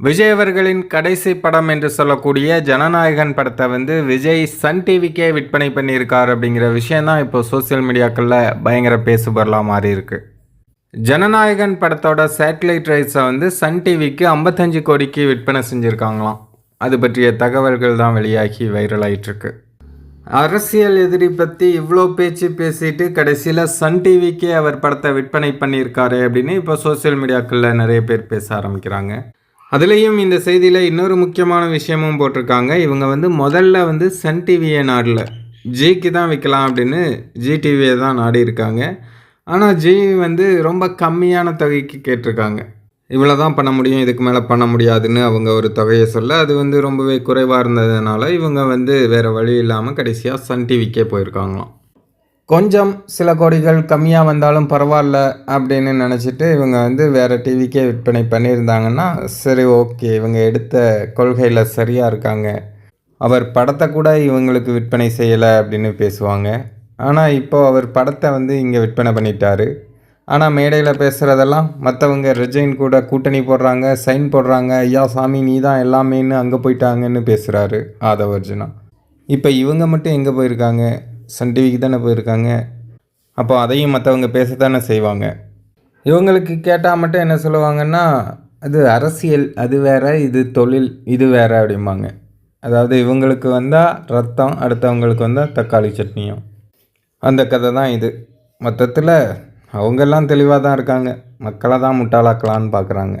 விஜய் அவர்களின் கடைசி படம் என்று சொல்லக்கூடிய ஜனநாயகன் படத்தை வந்து விஜய் சன் டிவிக்கே விற்பனை பண்ணியிருக்கார் அப்படிங்கிற விஷயந்தான் இப்போ சோஷியல் மீடியாக்களில் பயங்கர பேசுபொருளாக மாறி இருக்குது ஜனநாயகன் படத்தோட சேட்டலைட் ரைட்ஸை வந்து சன் டிவிக்கு ஐம்பத்தஞ்சு கோடிக்கு விற்பனை செஞ்சுருக்காங்களாம். அது பற்றிய தகவல்கள் தான் வெளியாகி வைரலாயிட்டிருக்கு அரசியல் எதிரி பற்றி இவ்வளோ பேச்சு பேசிட்டு கடைசியில் சன் டிவிக்கே அவர் படத்தை விற்பனை பண்ணியிருக்காரு அப்படின்னு இப்போ சோஷியல் மீடியாக்களில் நிறைய பேர் பேச ஆரம்பிக்கிறாங்க. அதுலேயும் இந்த செய்தியில் இன்னொரு முக்கியமான விஷயமும் போட்டிருக்காங்க. இவங்க வந்து முதல்ல வந்து சன் டிவியை நாடல. ஜிக்கு தான் விற்கலாம் அப்படின்னு ஜி டிவியை தான் நாடி இருக்காங்க. ஆனால் ஜி வந்து ரொம்ப கம்மியான தொகைக்கு கேட்டிருக்காங்க. இவ்வளோ தான் பண்ண முடியும் இதுக்கு மேலே பண்ண முடியாதுன்னு அவங்க ஒரு தொகையை சொல்ல அது வந்து ரொம்பவே குறைவாக இருந்ததுனால இவங்க வந்து வேறு வழி இல்லாமல் கடைசியாக சன் டிவிக்கே போயிருக்காங்களாம். கொஞ்சம் சில கோடிகள் கம்மியாக வந்தாலும் பரவாயில்ல அப்படின்னு நினச்சிட்டு இவங்க வந்து வேறு டிவிக்கே விற்பனை பண்ணியிருந்தாங்கன்னா சரி ஓகே இவங்க எடுத்த கொள்கையில் சரியாக இருக்காங்க. அவர் படத்தை கூட இவங்களுக்கு விற்பனை செய்யலை அப்படின்னு பேசுவாங்க. ஆனால் இப்போது அவர் படத்தை வந்து இங்கே விற்பனை பண்ணிட்டாரு. ஆனால் மேடையில் பேசுகிறதெல்லாம் மற்றவங்க ரிஜைன் கூட கூட்டணி போடுறாங்க சைன் போடுறாங்க ஐயா சாமி நீ தான் எல்லாமேன்னு அங்கே போயிட்டாங்கன்னு பேசுகிறாரு ஆதவர்ஜுனா இப்போ இவங்க மட்டும் எங்கே போயிருக்காங்க? சன் டிவிக்கு தானே போயிருக்காங்க. அப்போ அதையும் மற்றவங்க பேசத்தானே செய்வாங்க. இவங்களுக்கு கேட்டால் மட்டும் என்ன சொல்லுவாங்கன்னா அது அரசியல் அது வேறு இது தொழில் இது வேறு அப்படிம்பாங்க. அதாவது இவங்களுக்கு வந்தால் ரத்தம் அடுத்தவங்களுக்கு வந்தால் தக்காளி சட்னியும். அந்த கதை தான் இது. மொத்தத்தில் அவங்கெல்லாம் தெளிவாக தான் இருக்காங்க. மக்களை தான் முட்டாளாக்கலான்னு பார்க்குறாங்க